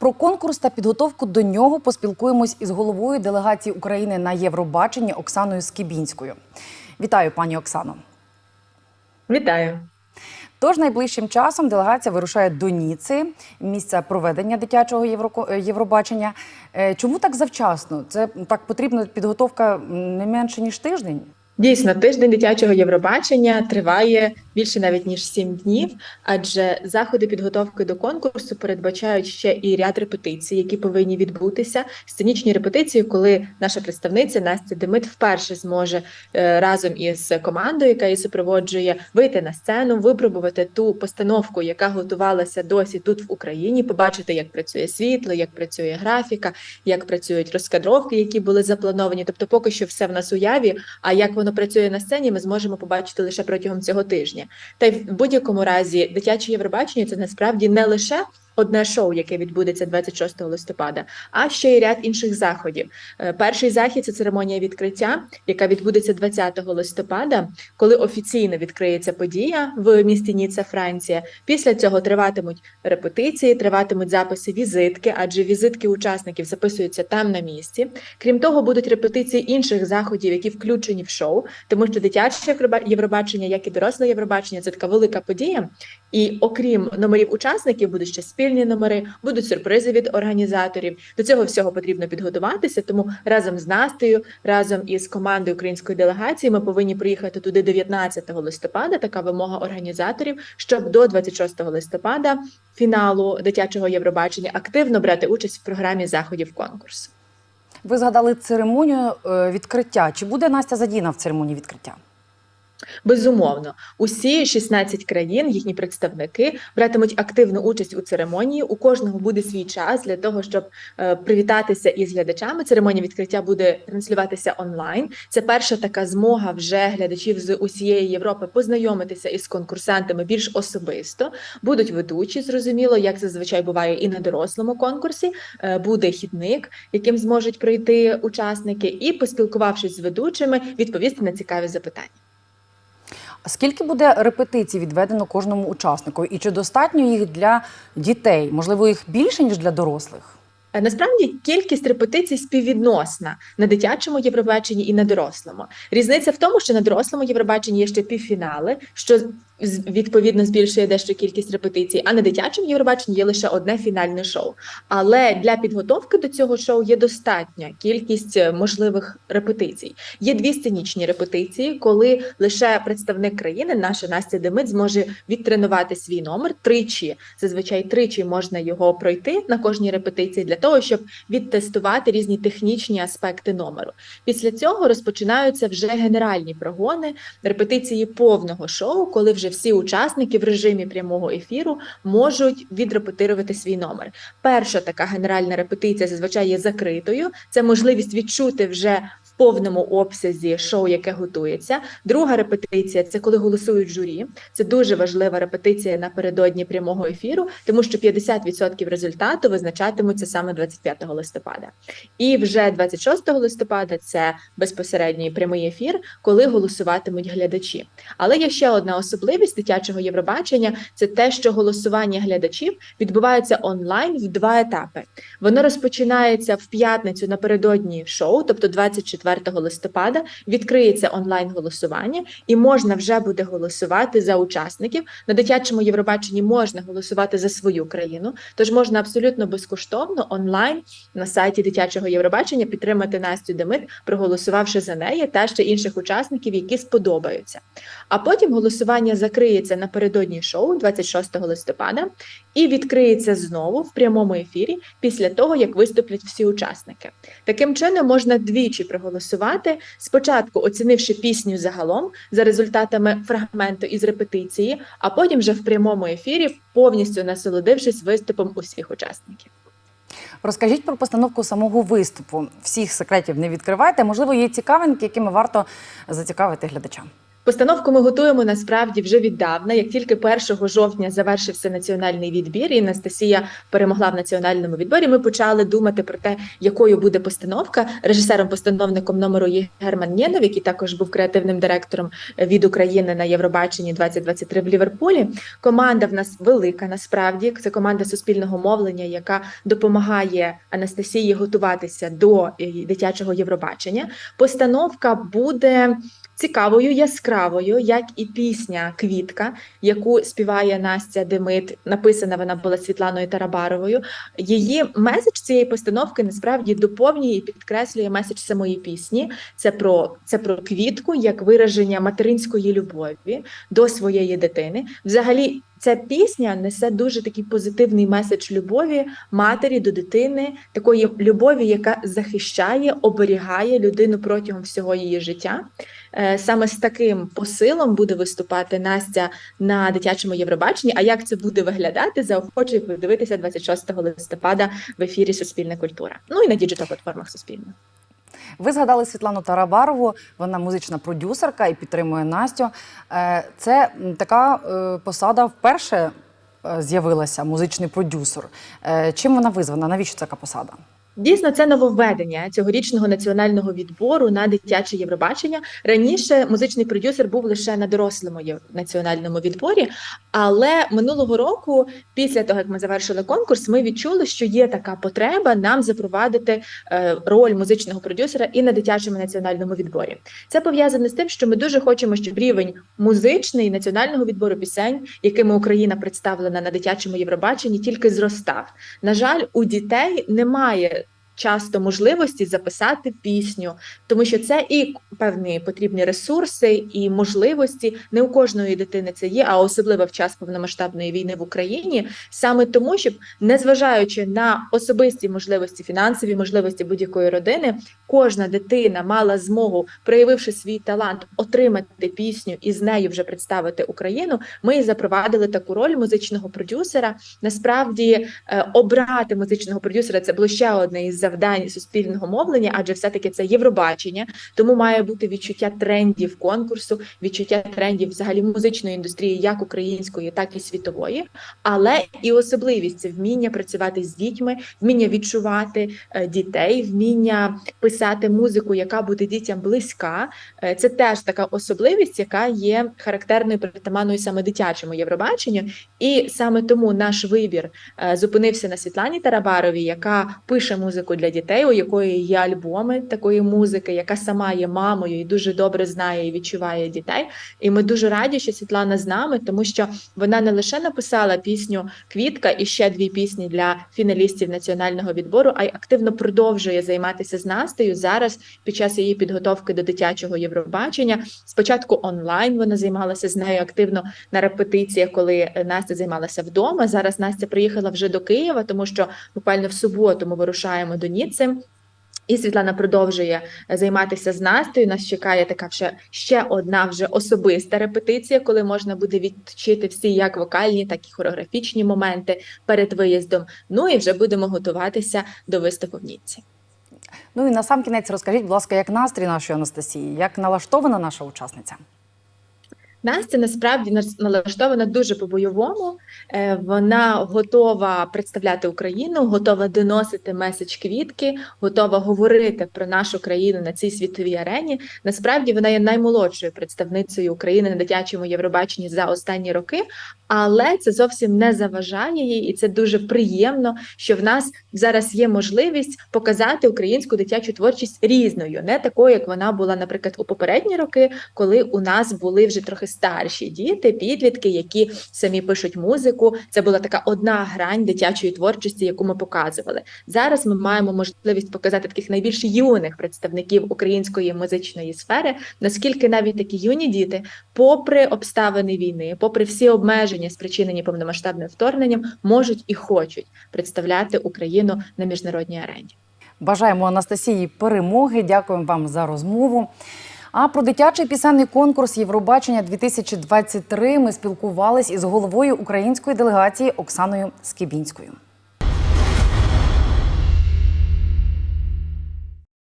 Про конкурс та підготовку до нього поспілкуємось із головою делегації України на Євробаченні Оксаною Скібінською. Вітаю, пані Оксано. Вітаю. Тож найближчим часом делегація вирушає до Ніци, місця проведення дитячого е, Євробачення. Е, Чому так завчасно? Це так потрібна підготовка не менше ніж тиждень. Дійсно, тиждень дитячого Євробачення триває більше навіть ніж сім днів, адже заходи підготовки до конкурсу передбачають ще і ряд репетицій, які повинні відбутися. Сценічні репетиції, коли наша представниця Настя Демит вперше зможе е, разом із командою, яка її супроводжує, вийти на сцену, випробувати ту постановку, яка готувалася досі тут в Україні, побачити, як працює світло, як працює графіка, як працюють розкадровки, які були заплановані. Тобто, поки що все в нас уяві. А як воно працює на сцені, ми зможемо побачити лише протягом цього тижня. Та й в будь-якому разі дитяче Євробачення це насправді не лише. Одне шоу, яке відбудеться 26 листопада, а ще й ряд інших заходів. Е, Перший захід це церемонія відкриття, яка відбудеться 20 листопада, коли офіційно відкриється подія в місті Ніцца, Франція. Після цього триватимуть репетиції, триватимуть записи візитки, адже візитки учасників записуються там на місці. Крім того, будуть репетиції інших заходів, які включені в шоу, тому що дитяче Євробачення, як і доросле Євробачення, це така велика подія. І окрім номерів учасників, будуть ще спільні номери, будуть сюрпризи від організаторів. До цього всього потрібно підготуватися. Тому разом з Настею, разом із командою української делегації, ми повинні приїхати туди 19 листопада. Така вимога організаторів, щоб до 26 листопада фіналу дитячого Євробачення активно брати участь в програмі заходів конкурсу. Ви згадали церемонію е, відкриття. Чи буде Настя задіяна в церемонії відкриття? Безумовно, усі 16 країн, їхні представники братимуть активну участь у церемонії. У кожного буде свій час для того, щоб е, привітатися із глядачами. Церемонія відкриття буде транслюватися онлайн. Це перша така змога вже глядачів з усієї Європи познайомитися із конкурсантами більш особисто. Будуть ведучі, зрозуміло, як зазвичай буває і на дорослому конкурсі. Е, Буде хідник, яким зможуть пройти учасники, і поспілкувавшись з ведучими, відповісти на цікаві запитання. Скільки буде репетицій відведено кожному учаснику? І чи достатньо їх для дітей? Можливо, їх більше ніж для дорослих? Е, Насправді кількість репетицій співвідносна на дитячому Євробаченні і на дорослому. Різниця в тому, що на дорослому Євробаченні є ще півфінали, що відповідно збільшує дещо кількість репетицій, а на дитячому Євробаченні є лише одне фінальне шоу. Але для підготовки до цього шоу є достатня кількість е, можливих репетицій. Є дві сценічні репетиції, коли лише представник країни, наша Настя Демит, зможе відтренувати свій номер тричі. Зазвичай тричі можна його пройти на кожній репетиції для того, щоб відтестувати різні технічні аспекти номеру. Після цього розпочинаються вже генеральні прогони, репетиції повного шоу, коли вже всі учасники в режимі прямого ефіру можуть відрепетирувати свій номер. Перша така генеральна репетиція зазвичай є закритою. Це можливість відчути вже повному обсязі шоу, яке готується. Друга репетиція це коли голосують журі. Це дуже важлива репетиція напередодні прямого ефіру, тому що 50% результату визначатимуться саме 25 листопада. І вже 26 листопада це безпосередній прямий ефір, коли голосуватимуть глядачі. Але є ще одна особливість дитячого Євробачення: це те, що голосування глядачів відбувається онлайн в два етапи. Воно розпочинається в п'ятницю напередодні шоу, тобто 24 листопада, відкриється онлайн голосування, і можна вже буде голосувати за учасників. На дитячому Євробаченні можна голосувати за свою країну, тож можна абсолютно безкоштовно онлайн на сайті дитячого Євробачення підтримати Настю Демит, проголосувавши за неї та ще інших учасників, які сподобаються. А потім голосування закриється напередодні шоу 26 листопада і відкриється знову в прямому ефірі після того, як виступлять всі учасники. Таким чином можна двічі проголосувати, спочатку оцінивши пісню загалом за результатами фрагменту із репетиції, а потім вже в прямому ефірі повністю насолодившись виступом усіх учасників. Розкажіть про постановку самого виступу. Всіх секретів не відкривайте. Можливо, є цікавинки, якими варто зацікавити глядачам. Постановку ми готуємо насправді вже віддавна. Як тільки 1 жовтня завершився національний відбір, і Анастасія перемогла в національному відборі, ми почали думати про те, якою буде постановка. Режисером-постановником номеру є Герман Нєнов, який також був креативним директором від України на Євробаченні 2023 в Ліверпулі. Команда в нас велика. Насправді це команда суспільного мовлення, яка допомагає Анастасії готуватися до е, дитячого Євробачення. Постановка буде цікавою, яскравою, як і пісня Квітка, яку співає Настя Демит. Написана вона була Світланою Тарабаровою. Її меседж цієї постановки насправді доповнює і підкреслює меседж самої пісні. Це про це про квітку як вираження материнської любові до своєї дитини. Взагалі. Ця пісня несе дуже такий позитивний меседж любові матері до дитини, такої любові, яка захищає, оберігає людину протягом всього її життя. Е, Саме з таким посилом буде виступати Настя на дитячому Євробаченні. А як це буде виглядати, заохочую подивитися 26 листопада в ефірі Суспільна культура. Ну і на діджитал платформах Суспільна. Ви згадали Світлану Тарабарову, вона музична продюсерка і підтримує Настю. Е, Це така е, посада вперше е, з'явилася музичний продюсер. Чим вона визвана? Навіщо така посада? Дійсно, це нововведення цьогорічного національного відбору на дитяче Євробачення. Раніше музичний продюсер був лише на дорослому національному відборі, але минулого року, після того як ми завершили конкурс, ми відчули, що є така потреба нам запровадити е, роль музичного продюсера і на дитячому національному відборі. Це пов'язане з тим, що ми дуже хочемо, щоб рівень музичний національного відбору пісень, якими Україна представлена на дитячому Євробаченні, тільки зростав. На жаль, у дітей немає часто можливості записати пісню, тому що це і певні потрібні ресурси і можливості. Не у кожної дитини це є, а особливо в час повномасштабної війни в Україні, саме тому, щоб незважаючи на особисті можливості, фінансові можливості будь-якої родини, кожна дитина мала змогу, проявивши свій талант, отримати пісню і з нею вже представити Україну. Ми запровадили таку роль музичного продюсера. Насправді е, обрати музичного продюсера це було ще одне із завдань суспільного мовлення, адже все-таки це Євробачення, тому має бути відчуття трендів конкурсу, відчуття трендів взагалі музичної індустрії, як української, так і світової. Але і особливість це вміння працювати з дітьми, вміння відчувати е, дітей, вміння писати музику, яка буде дітям близька. Е, Це теж така особливість, яка є характерною притаманною саме дитячому Євробаченню. І саме тому наш вибір е, зупинився на Світлані Тарабаровій, яка пише музику для дітей, у якої є альбоми такої музики, яка сама є мамою і дуже добре знає і відчуває дітей. І ми дуже раді, що Світлана з нами, тому що вона не лише написала пісню Квітка і ще дві пісні для фіналістів національного відбору, а й активно продовжує займатися з Настею зараз під час її підготовки до дитячого Євробачення. Спочатку онлайн вона займалася з нею активно на репетиціях, коли Настя займалася вдома. Зараз Настя приїхала вже до Києва, тому що буквально в суботу ми вирушаємо до Ніцци. І Світлана продовжує е, займатися з Настею. Нас чекає така вже ще одна вже особиста репетиція, коли можна буде відчити всі як вокальні, так і хореографічні моменти перед виїздом. Ну і вже будемо готуватися до виступу в Ніцці. Ну і на сам кінець розкажіть, будь ласка, як настрій нашої Анастасії, як налаштована наша учасниця? Настя насправді налаштована дуже по-бойовому. Е, Вона готова представляти Україну, готова доносити меседж квітки, готова говорити про нашу країну на цій світовій арені. Насправді вона є наймолодшою представницею України на дитячому Євробаченні за останні роки, але це зовсім не заважає їй, і це дуже приємно, що в нас зараз є можливість показати українську дитячу творчість різною, не такою, як вона була, наприклад, у попередні роки, коли у нас були вже трохи старші діти, підлітки, які самі пишуть музику. Це була така одна грань дитячої творчості, яку ми показували. Зараз ми маємо можливість показати таких найбільш юних представників української музичної сфери, наскільки навіть такі юні діти, попри обставини війни, попри всі обмеження, спричинені повномасштабним вторгненням, можуть і хочуть представляти Україну на міжнародній арені. Бажаємо Анастасії перемоги. Дякуємо вам за розмову. А про дитячий пісенний конкурс Євробачення 2023 ми спілкувались із головою української делегації Оксаною Скибінською.